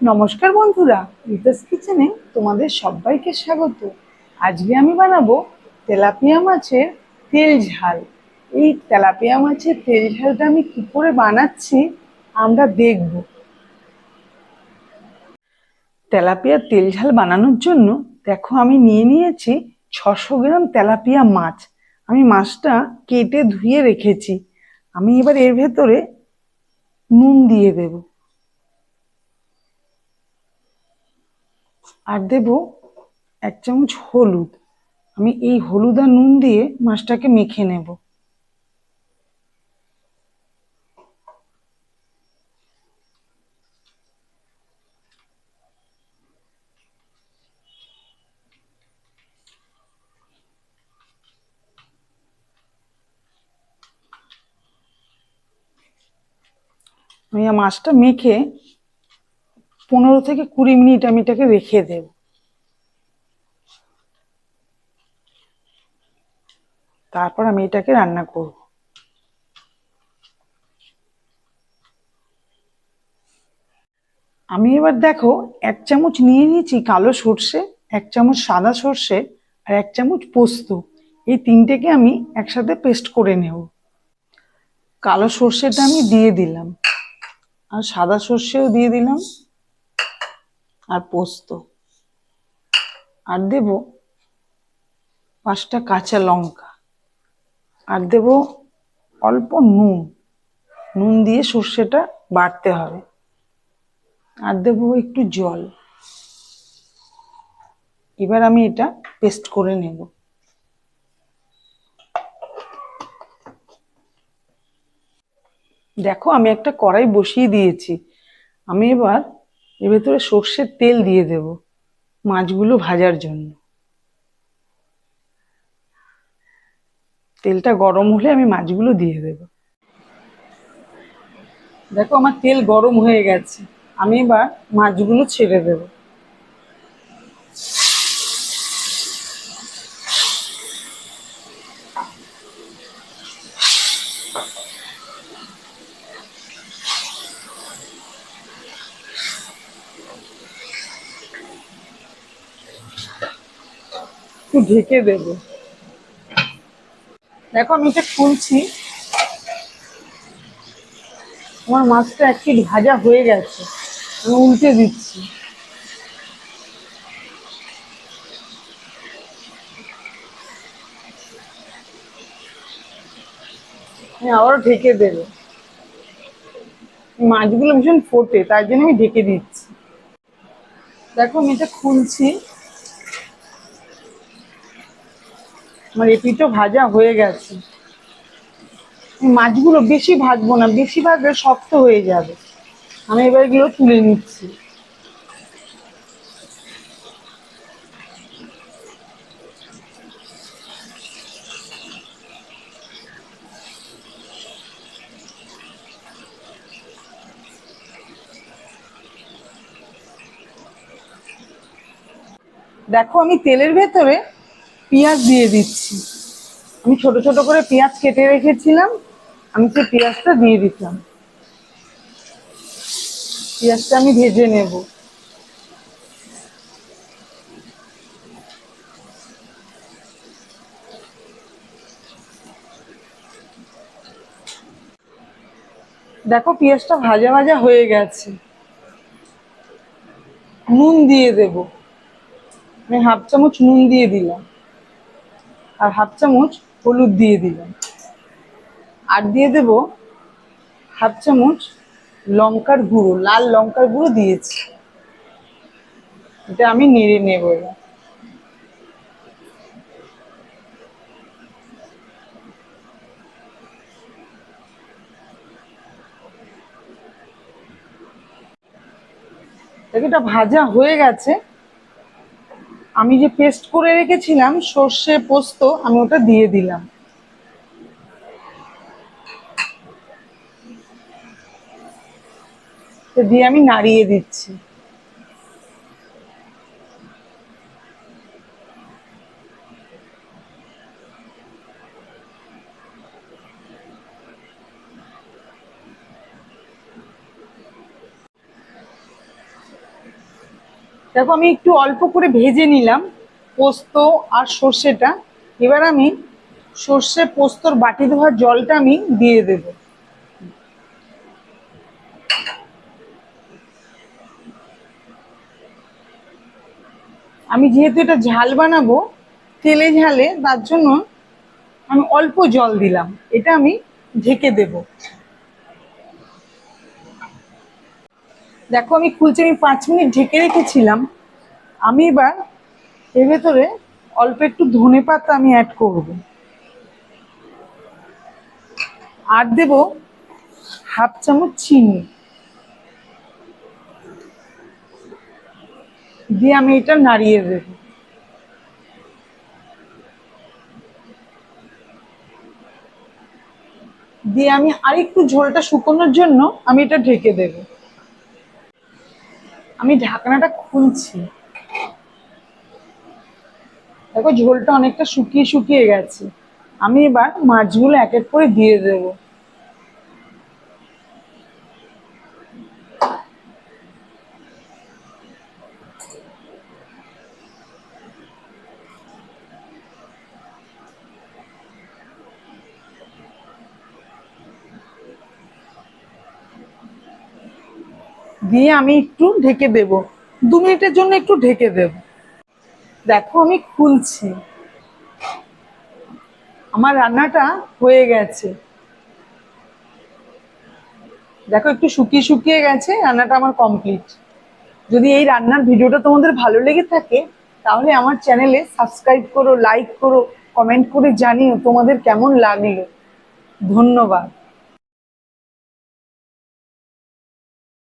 নমস্কার বন্ধুরা, রিতাস কিচেনে তোমাদের সবাইকে স্বাগত। আজকে আমি বানাবো তেলাপিয়া মাছের তেল ঝাল। এই তেলাপিয়া মাছের তেল ঝালটা আমি কি করে বানাচ্ছি আমরা দেখব। তেলাপিয়া তেল ঝাল বানানোর জন্য দেখো আমি নিয়ে নিয়েছি ছশো গ্রাম তেলাপিয়া মাছ। আমি মাছটা কেটে ধুয়ে রেখেছি। আমি এবার এর ভেতরে নুন দিয়ে দেবো। আর দেব এক চামচ হলুদ। আমি এই হলুদ আর নুন দিয়ে মাছটাকে মেখে নেব। আমি মাছটা মেখে পনেরো থেকে কুড়ি মিনিট আমি এটাকে রেখে দেব। তারপর আমি এটাকে রান্না করব। আমি এবার দেখো, এক চামচ নিয়ে নিয়েছি কালো সর্ষে, এক চামচ সাদা সর্ষে আর এক চামচ পোস্ত। এই তিনটেকে আমি একসাথে পেস্ট করে নেব। কালো সর্ষেটা আমি দিয়ে দিলাম। আর সাদা সর্ষেও দিয়ে দিলাম। আর পোস্ত। আর দেব পাঁচটা কাঁচা লঙ্কা। আর দেব অল্প নুন। নুন দিয়ে সর্ষেটা বাড়তে হবে। আর দেব একটু জল। এবার আমি এটা পেস্ট করে নেব। দেখো আমি একটা কড়াই বসিয়ে দিয়েছি। আমি এবার এর ভেতরে সর্ষের তেল দিয়ে দেব মাছগুলো ভাজার জন্য। তেলটা গরম হলে আমি মাছগুলো দিয়ে দেব। দেখো আমার তেল গরম হয়ে গেছে। আমি এবার মাছগুলো ছেড়ে দেব। একটু ঢেকে দেব। দেখো আমি এটা খুলছি। আমার মাছটা একটি ভাজা হয়ে গেছে। আমি উল্টে দিচ্ছি। আমি আবারও ঢেকে দেবো। মাছগুলো ভীষণ ফোটে তার জন্য আমি ঢেকে দিচ্ছি। দেখো আমি এটা খুলছি। আমার এপিটো ভাজা হয়ে গেছে। মাছগুলো বেশি ভাজবো না বেশি ভাজলে শক্ত হয়ে যাবে। আমি এবার এগুলো তুলে নিচ্ছি। দেখো আমি তেলের ভেতরে পেঁয়াজ দিয়ে দিচ্ছি। আমি ছোট ছোট করে পেঁয়াজ কেটে রেখেছিলাম, আমি সেই পেঁয়াজটা দিয়ে দিতাম। পেঁয়াজটা আমি ভেজে নেব। দেখো পেঁয়াজটা ভাজা ভাজা হয়ে গেছে। নুন দিয়ে দেব। আমি হাফ চামচ নুন দিয়ে দিলাম। আর হাফ চামচ হলুদ দিয়ে দিলাম। আর দিয়ে দেব হাফ চামচ লঙ্কার গুঁড়ো, লাল লঙ্কার গুঁড়ো দিয়েছি। এটা আমি নেড়ে নেব এটা ভাজা হয়ে গেছে। আমি যে পেস্ট করে রেখেছিলাম, সর্ষে পোস্ত, আমি ওটা দিয়ে দিলাম। দিয়ে আমি নাড়িয়ে দিচ্ছি। দেখো, আমি একটু অল্প করে ভেজে নিলাম পোস্ত আর সর্ষেটা। এবার আমি সর্ষে পোস্তর বাটি ধোয়ার জলটা আমি দিয়ে দেব। আমি যেহেতু এটা ঝাল বানাবো, তেলে ঝালে, তার জন্য আমি অল্প জল দিলাম। এটা আমি ঢেকে দেব। দেখো, আমি খুলছি, আমি পাঁচ মিনিট ঢেকে রেখেছিলাম। আমি এবার এর ভেতরে অল্প একটু ধনে পাতা আমি অ্যাড করব। আর দেব হাফ চামচ চিনি। দিয়ে আমি এটা নাড়িয়ে দেব। দিয়ে আমি আরেকটু ঝোলটা শুকোনোর জন্য আমি এটা ঢেকে দেব। আমি ঢাকনাটা খুলছি। দেখো ঝোলটা অনেকটা শুকিয়ে শুকিয়ে গেছে। আমি এবার মাছগুলো এক এক করে দিয়ে দেব। দিয়ে আমি একটু ঢেকে দেব। দু মিনিটের জন্য একটু ঢেকে দেব। দেখো, আমি খুলছি। আমার রান্নাটা হয়ে গেছে। দেখো, একটু শুকিয়ে শুকিয়ে গেছে, রান্নাটা আমার কমপ্লিট যদি এই রান্নার ভিডিওটা তোমাদের ভালো লেগে থাকে, তাহলে আমার চ্যানেলে সাবস্ক্রাইব করো লাইক করো কমেন্ট করে জানিও তোমাদের কেমন লাগল। ধন্যবাদ।